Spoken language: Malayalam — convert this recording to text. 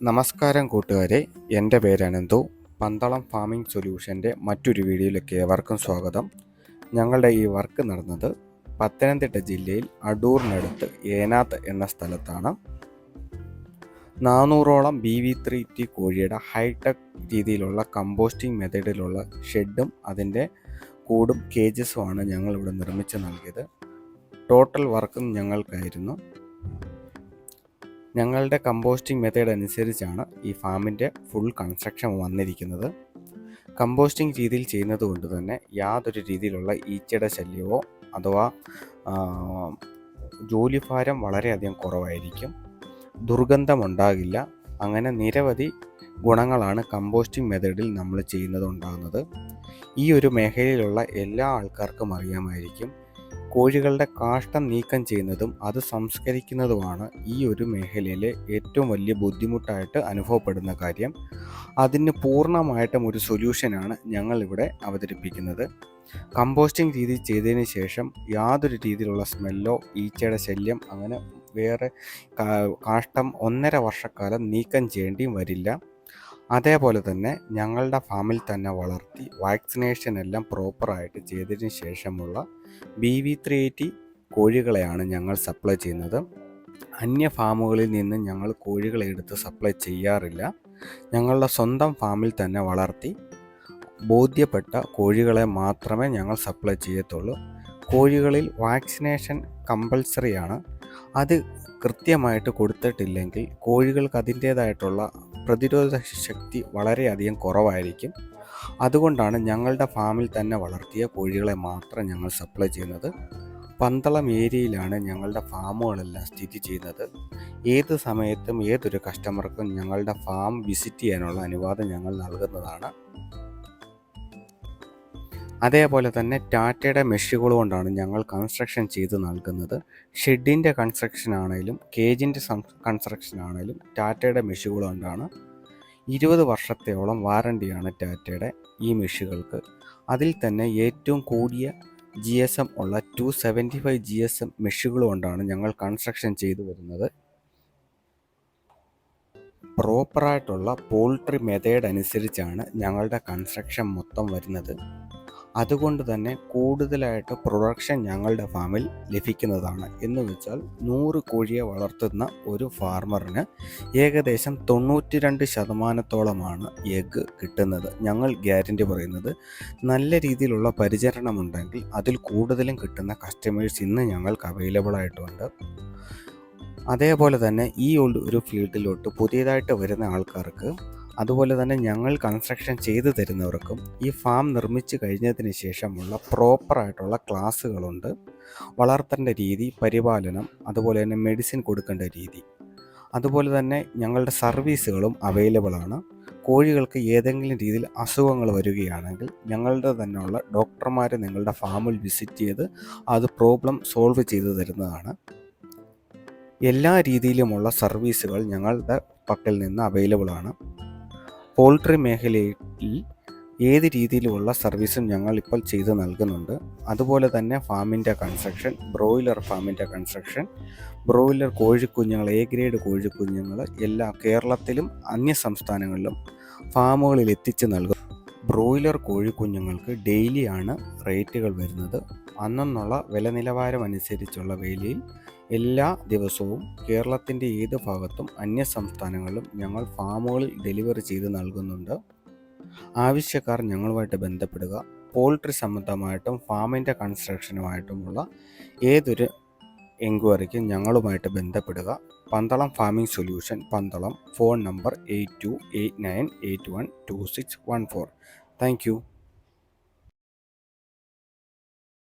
നമസ്കാരം കൂട്ടുകാരെ. എന്റെ പേര് അനന്തു പന്തളം ഫാമിംഗ് സൊല്യൂഷന്റെ മറ്റൊരു വീഡിയോയിലേക്ക് ഏവർക്കും സ്വാഗതം. ഞങ്ങളുടെ ഈ വർക്ക് നടന്നത് പത്തനംതിട്ട ജില്ലയിൽ അടൂറിനടുത്ത് ഏനാത്ത് എന്ന സ്ഥലത്താണ്. നാനൂറോളം ബി വി ത്രീ ടി കോഴിയുടെ ഹൈടെക് രീതിയിലുള്ള കമ്പോസ്റ്റിംഗ് മെത്തേഡിലുള്ള ഷെഡും അതിന്റെ കൂടും കേജസുമാണ് ഞങ്ങളിവിടെ നിർമ്മിച്ച് നൽകിയത്. ടോട്ടൽ വർക്കും ഞങ്ങൾക്കായിരുന്നു. ഞങ്ങളുടെ കമ്പോസ്റ്റിംഗ് മെത്തേഡ് അനുസരിച്ചാണ് ഈ ഫാമിന്റെ ഫുൾ കൺസ്ട്രക്ഷൻ വന്നിരിക്കുന്നത്. കമ്പോസ്റ്റിംഗ് രീതിയിൽ ചെയ്യുന്നത് കൊണ്ട് തന്നെ യാതൊരു രീതിയിലുള്ള ഈച്ചയുടെ ശല്യമോ അഥവാ ജോലിഭാരം വളരെയധികം കുറവായിരിക്കും. ദുർഗന്ധമുണ്ടാകില്ല. അങ്ങനെ നിരവധി ഗുണങ്ങളാണ് കമ്പോസ്റ്റിംഗ് മെത്തേഡിൽ നമ്മൾ ചെയ്യുന്നത് ഉണ്ടാകുന്നത്. ഈ ഒരു മേഖലയിലുള്ള എല്ലാ ആൾക്കാർക്കും അറിയാമായിരിക്കും കോഴികളുടെ കാഷ്ടം നീക്കം ചെയ്യുന്നതും അത് സംസ്കരിക്കുന്നതുമാണ് ഈ ഒരു മേഖലയിലെ ഏറ്റവും വലിയ ബുദ്ധിമുട്ടായിട്ട് അനുഭവപ്പെടുന്ന കാര്യം. അതിന് പൂർണമായിട്ടും ഒരു സൊല്യൂഷനാണ് ഞങ്ങളിവിടെ അവതരിപ്പിക്കുന്നത്. കമ്പോസ്റ്റിംഗ് രീതി ചെയ്തതിന് ശേഷം യാതൊരു രീതിയിലുള്ള സ്മെല്ലോ ഈച്ചയുടെ ശല്യം അങ്ങനെ വേറെ കാഷ്ടം ഒന്നര വർഷക്കാലം നീക്കം ചെയ്യേണ്ടിയും വരില്ല. അതേപോലെ തന്നെ ഞങ്ങളുടെ ഫാമിൽ തന്നെ വളർത്തി വാക്സിനേഷൻ എല്ലാം പ്രോപ്പറായിട്ട് ചെയ്തതിന് ശേഷമുള്ള ബി വി ത്രീ എയ്റ്റി കോഴികളെയാണ് ഞങ്ങൾ സപ്ലൈ ചെയ്യുന്നത്. അന്യ ഫാമുകളിൽ നിന്ന് ഞങ്ങൾ കോഴികളെ എടുത്ത് സപ്ലൈ ചെയ്യാറില്ല. ഞങ്ങളുടെ സ്വന്തം ഫാമിൽ തന്നെ വളർത്തി ബോധ്യപ്പെട്ട കോഴികളെ മാത്രമേ ഞങ്ങൾ സപ്ലൈ ചെയ്യത്തുള്ളൂ. കോഴികളിൽ വാക്സിനേഷൻ കമ്പൽസറിയാണ് അത് കൃത്യമായിട്ട് കൊടുത്തിട്ടില്ലെങ്കിൽ കോഴികൾക്ക് അതിന്റേതായിട്ടുള്ള പ്രതിരോധ ശക്തി വളരെയധികം കുറവായിരിക്കും. അതുകൊണ്ടാണ് ഞങ്ങളുടെ ഫാമിൽ തന്നെ വളർത്തിയ കോഴികളെ മാത്രം ഞങ്ങൾ സപ്ലൈ ചെയ്യുന്നത്. പന്തളം ഏരിയയിലാണ് ഞങ്ങളുടെ ഫാമുകളെല്ലാം സ്ഥിതി ചെയ്യുന്നത്. ഏത് സമയത്തും ഏതൊരു കസ്റ്റമർക്കും ഞങ്ങളുടെ ഫാം വിസിറ്റ് ചെയ്യാനുള്ള അനുവാദം ഞങ്ങൾ നൽകുന്നതാണ്. അതേപോലെ തന്നെ ടാറ്റയുടെ മെഷുകൾ കൊണ്ടാണ് ഞങ്ങൾ കൺസ്ട്രക്ഷൻ ചെയ്ത് നൽകുന്നത്. ഷെഡിന്റെ കൺസ്ട്രക്ഷൻ ആണെങ്കിലും കേജിന്റെ കൺസ്ട്രക്ഷൻ ആണെങ്കിലും ടാറ്റയുടെ മെഷുകൾ കൊണ്ടാണ് ഇരുപത് വർഷത്തോളം വാറണ്ടിയാണ് ടാറ്റയുടെ ഈ മെഷുകൾക്ക് അതിൽ തന്നെ ഏറ്റവും കൂടിയ ജി എസ് എം ഉള്ള two seventy five G S M മെഷുകൾ കൊണ്ടാണ് ഞങ്ങൾ കൺസ്ട്രക്ഷൻ ചെയ്തു വരുന്നത്. പ്രോപ്പറായിട്ടുള്ള പോൾട്രി മെത്തേഡ് അനുസരിച്ചാണ് ഞങ്ങളുടെ കൺസ്ട്രക്ഷൻ മൊത്തം വരുന്നത്. അതുകൊണ്ട് തന്നെ കൂടുതലായിട്ട് പ്രൊഡക്ഷൻ ഞങ്ങളുടെ ഫാമിൽ ലഭിക്കുന്നതാണ്. എന്ന് വെച്ചാൽ നൂറ് കോഴിയെ വളർത്തുന്ന ഒരു ഫാർമറിന് ഏകദേശം തൊണ്ണൂറ്റി രണ്ട് ശതമാനത്തോളമാണ് എഗ്ഗ് കിട്ടുന്നത്. ഞങ്ങൾ ഗ്യാരണ്ടി പറയുന്നത് നല്ല രീതിയിലുള്ള പരിചരണമുണ്ടെങ്കിൽ അതിൽ കൂടുതലും കിട്ടുന്ന കസ്റ്റമേഴ്സ് ഇന്ന് ഞങ്ങൾക്ക് അവൈലബിൾ ആയിട്ടുണ്ട്. അതേപോലെ തന്നെ ഈ ഒരു ഫീൽഡിലോട്ട് പുതിയതായിട്ട് വരുന്ന ആൾക്കാർക്ക് അതുപോലെ തന്നെ ഞങ്ങൾ കൺസ്ട്രക്ഷൻ ചെയ്തു തരുന്നവർക്കും ഈ ഫാം നിർമ്മിച്ച് കഴിഞ്ഞതിന് ശേഷമുള്ള പ്രോപ്പറായിട്ടുള്ള ക്ലാസ്സുകളുണ്ട് വളർത്തേണ്ട രീതി പരിപാലനം അതുപോലെ തന്നെ മെഡിസിൻ കൊടുക്കേണ്ട രീതി. അതുപോലെ തന്നെ ഞങ്ങളുടെ സർവീസുകളും അവൈലബിൾ ആണ്. കോഴികൾക്ക് ഏതെങ്കിലും രീതിയിൽ അസുഖങ്ങൾ വരികയാണെങ്കിൽ ഞങ്ങളുടെ തന്നെയുള്ള ഡോക്ടർമാർ നിങ്ങളുടെ ഫാമിൽ വിസിറ്റ് ചെയ്ത് അത് പ്രോബ്ലം സോൾവ് ചെയ്തു തരുന്നതാണ്. എല്ലാ രീതിയിലുമുള്ള സർവീസുകൾ ഞങ്ങളുടെ പക്കൽ നിന്ന് അവൈലബിൾ ആണ്. പോൾട്രി മേഖലയിൽ ഏത് രീതിയിലുമുള്ള സർവീസും ഞങ്ങൾ ഇപ്പോൾ ചെയ്തു നൽകുന്നുണ്ട്. അതുപോലെ തന്നെ ഫാമിന്റെ കൺസ്ട്രക്ഷൻ ബ്രോയിലർ ഫാമിന്റെ കൺസ്ട്രക്ഷൻ ബ്രോയിലർ കോഴിക്കുഞ്ഞുങ്ങൾ എ ഗ്രേഡ് കോഴിക്കുഞ്ഞുങ്ങൾ എല്ലാ കേരളത്തിലും അന്യ സംസ്ഥാനങ്ങളിലും ഫാമുകളിൽ എത്തിച്ചു നൽകും ബ്രോയിലർ കോഴിക്കുഞ്ഞുങ്ങൾക്ക് ഡെയിലിയാണ് റേറ്റുകൾ വരുന്നത്. അന്നെന്നുള്ള വില നിലവാരം അനുസരിച്ചുള്ള വേലയിൽ എല്ലാ ദിവസവും കേരളത്തിന്റെ ഏത് ഭാഗത്തും അന്യ സംസ്ഥാനങ്ങളിലും ഞങ്ങൾ ഫാമുകളിൽ ഡെലിവറി ചെയ്ത് നൽകുന്നുണ്ട്. ആവശ്യക്കാർ ഞങ്ങളുമായിട്ട് ബന്ധപ്പെടുക. പോൾട്രി സംബന്ധമായിട്ടും ഫാമിന്റെ കൺസ്ട്രക്ഷനുമായിട്ടുമുള്ള ഏതൊരു എൻക്വയറിക്കും ഞങ്ങളുമായിട്ട് ബന്ധപ്പെടുക. Pandalam farming solution Pandalam phone number eight two eight nine eight one two six one four. Thank you.